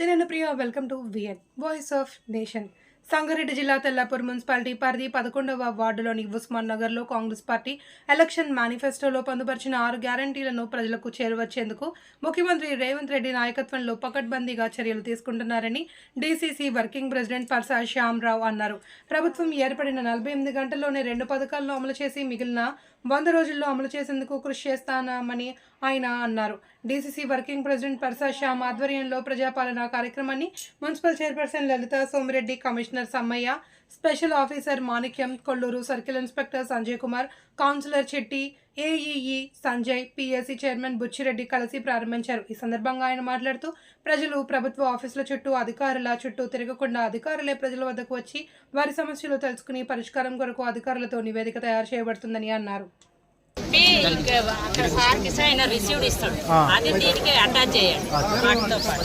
Media welcome to VN voice of nation Sangareddy జిల్లా Tellapur municipality పరిధి పదకొండవ వార్డులోని ఉస్మాన్ నగర్లో కాంగ్రెస్ పార్టీ ఎలక్షన్ మేనిఫెస్టోలో పొందుపరిచిన ఆరు గ్యారంటీలను ప్రజలకు చేరువచ్చేందుకు ముఖ్యమంత్రి రేవంత్ రెడ్డి నాయకత్వంలో పకడ్బందీగా చర్యలు తీసుకుంటున్నారని DCC working president Parsa Shyamarao అన్నారు. ప్రభుత్వం ఏర్పడిన నలభై ఎనిమిది గంటల్లోనే రెండు పథకాలను అమలు చేసి మిగిలిన వంద రోజుల్లో అమలు చేసేందుకు కృషి చేస్తానని ఆయన అన్నారు. DCC working president Parsa Shyam ఆధ్వర్యంలో ప్రజాపాలన కార్యక్రమాన్ని municipal chairperson Lalitha Somireddy commissioner Sammaiah special officer Manikyam Kollur circle inspector Sanjay Kumar councillor Chetti AEE Sanjay PSC chairman Buchireddy కలిసి ప్రారంభించారు. ఈ సందర్భంగా ఆయన మాట్లాడుతూ ప్రజలు ప్రభుత్వ ఆఫీసుల చుట్టూ అధికారుల చుట్టూ తిరగకుండా అధికారులే ప్రజల వద్దకు వచ్చి వారి సమస్యలు తెలుసుకుని పరిష్కారం కొరకు అధికారులతో నివేదిక తయారు చేయబడుతుందని అన్నారు. మీ అక్కడ సార్కి ఇస్తే ఆయన రిసీవ్డ్ ఇస్తాడు. అది దీనికి అటాచ్ చేయండి. వాటితో పాటు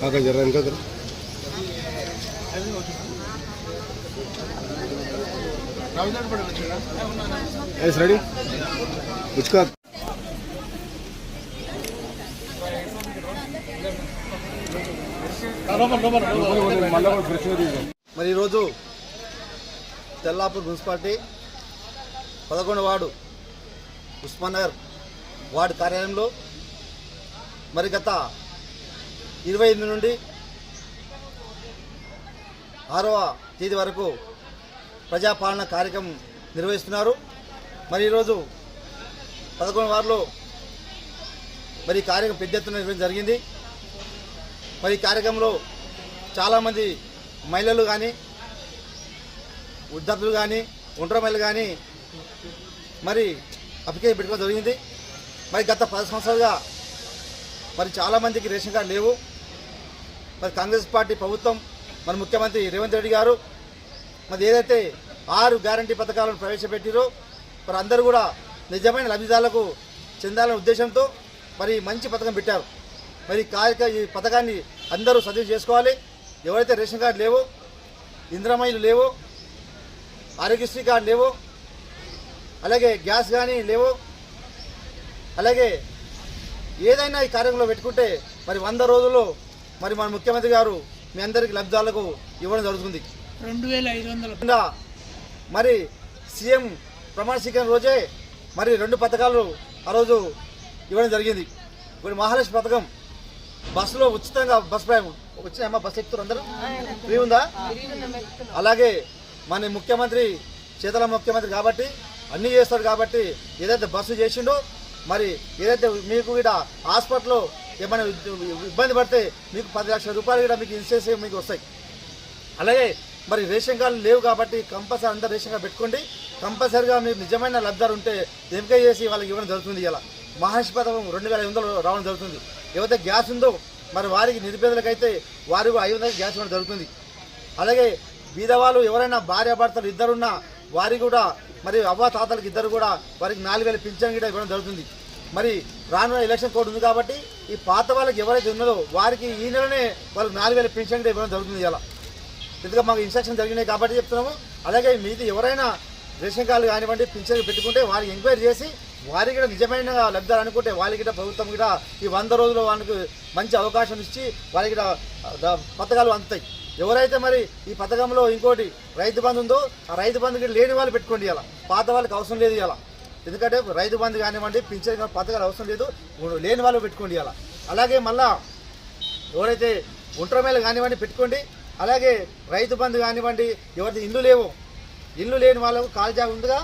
కాకా జర ఇంకా జర ఎస్ రెడీ? ఉచ్కా మరి ఈరోజు తెల్లాపూర్ మున్సిపాలిటీ పదకొండు వార్డు. ఉస్మాన్ నగర్ వార్డు కార్యాలయంలో మరి గత ఇరవై ఎనిమిది నుండి ఆరవ తేదీ వరకు ప్రజాపాలన కార్యక్రమం నిర్వహిస్తున్నారు. మరి ఈరోజు పదకొండు వారిలో మరి కార్యక్రమం పెద్ద ఎత్తున నిర్వహించడం జరిగింది. మరి కార్యక్రమంలో చాలామంది మహిళలు కానీ వృద్ధాప్యులు కానీ ఒంటరి మహిళలు కానీ మరి అప్లికేషన్ పెట్టుకోవడం జరిగింది. మరి గత పది సంవత్సరాలుగా మరి చాలామందికి రేషన్ కార్డు లేవు. మరి కాంగ్రెస్ పార్టీ ప్రభుత్వం మన ముఖ్యమంత్రి రేవంత్ రెడ్డి గారు మరి ఏదైతే ఆరు గ్యారంటీ పథకాలను ప్రవేశపెట్టిరో మరి అందరూ కూడా నిజమైన లబ్ధిదారులకు చెందాలనే ఉద్దేశంతో మరి మంచి పథకం పెట్టారు. మరి కార్యక ఈ పథకాన్ని అందరూ సద్వినియోగం చేసుకోవాలి. ఎవరైతే రేషన్ కార్డు లేవో ఇంద్రమైలు లేవో ఆరోగ్యశ్రీ కార్డు లేవో అలాగే గ్యాస్ కానీ లేవో. అలాగే ఏదైనా ఈ కార్యక్రమంలో పెట్టుకుంటే మరి వంద రోజుల్లో మరి మన ముఖ్యమంత్రి గారు మీ అందరికి లబ్ధాలకు ఇవ్వడం జరుగుతుంది. రెండు వేల ఐదు వందల మరి సీఎం ప్రమాణ స్వీకారం రోజే మరి రెండు పథకాలు ఆ రోజు ఇవ్వడం జరిగింది. ఇప్పుడు మహాలక్ష్మి పథకం బస్సులో ఉచితంగా బస్ ప్రయాణం వచ్చినాయమ్మా బస్సు ఎక్కుతారు అందరూ? ఫ్రీ ఉందా? అలాగే మన ముఖ్యమంత్రి చేతల ముఖ్యమంత్రి కాబట్టి అన్నీ చేస్తాడు కాబట్టి ఏదైతే బస్సు చేసిండో మరి ఏదైతే మీకు కూడా హాస్పిటల్లో ఏమైనా ఇబ్బంది పడితే మీకు పది లక్షల రూపాయలు కూడా మీకు ఇన్సూరెన్స్ మీకు వస్తాయి. అలాగే మరి రేషన్ కార్డులు లేవు కాబట్టి కంపల్సరీ అందరు రేషన్ కార్డు పెట్టుకోండి. కంపల్సరీగా మీరు నిజమైన లబ్ధారు ఉంటే ఎంపిక చేసి వాళ్ళకి ఇవ్వడం జరుగుతుంది ఇలా. మహర్షి పథకం రెండు వేల ఐదు వందలు రావడం జరుగుతుంది. ఏవైతే గ్యాస్ ఉందో మరి వారికి నిరుపేదలకైతే వారికి ఐదు వందల గ్యాస్ ఇవ్వడం జరుగుతుంది. అలాగే బీదవాళ్ళు ఎవరైనా భార్యాభర్తలు ఇద్దరున్నా వారికి కూడా మరి అవ్వ తాతలకు ఇద్దరు కూడా వారికి నాలుగు వేల పింఛన్ కూడా ఇవ్వడం జరుగుతుంది. మరి రానున్న ఎలక్షన్ కోడ్ ఉంది కాబట్టి ఈ పాత వాళ్ళకి ఎవరైతే ఉన్నదో వారికి ఈ నెలనే వాళ్ళకి నాలుగు వేల పింఛన్ కూడా ఇవ్వడం జరుగుతుంది ఇలా ఎందుకంటే మాకు ఇన్స్ట్రక్షన్ జరిగినాయి కాబట్టి చెప్తున్నాము. అలాగే మీది ఎవరైనా రేషన్ కార్డు కానివ్వండి పింఛన్ పెట్టుకుంటే వారికి ఎంక్వైరీ చేసి వారికి కూడా నిజమైన లబ్ధాలు అనుకుంటే వాళ్ళకి కూడా ప్రభుత్వం కూడా ఈ వంద రోజులు వాళ్ళకి మంచి అవకాశం ఇచ్చి వాళ్ళకి కూడా పథకాలు అందుతాయి. ఎవరైతే మరి ఈ పథకంలో ఇంకోటి రైతు బంధు ఉందో ఆ రైతు బంధుకి లేని వాళ్ళు పెట్టుకోండి ఇలా పాత వాళ్ళకి అవసరం లేదు ఇలా ఎందుకంటే రైతు బంధు కానివ్వండి పింఛన్ కానీ పథకాలు అవసరం లేదు. లేని వాళ్ళు పెట్టుకోండి ఇలా అలాగే మళ్ళా ఎవరైతే ఒంటరి మేళ కానివ్వండి పెట్టుకోండి. అలాగే రైతు బంధు కానివ్వండి ఎవరిది ఇల్లు లేవు. ఇల్లు లేని వాళ్ళకు కాల్జాగా ఉందిగా.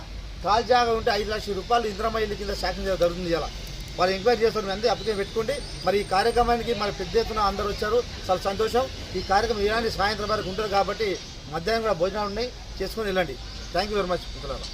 కాల్జాగా ఉంటే ఐదు లక్షల రూపాయలు ఇంద్రమ్మ ఇల్లు కింద శాఖ జరుగుతుంది ఇలా వాళ్ళు ఎంక్వైరీ చేస్తారు అంతే అప్లికేషన్ పెట్టుకోండి. మరి ఈ కార్యక్రమానికి మరి పెద్ద ఎత్తున అందరూ వచ్చారు. చాలా సంతోషం. ఈ కార్యక్రమం ఇలాంటి సాయంత్రం వరకు ఉంటారు కాబట్టి మధ్యాహ్నం కూడా భోజనాలు ఉన్నాయి. చేసుకొని వెళ్ళండి. థ్యాంక్ యూ వెరీ మచ్ మిత్రులారా.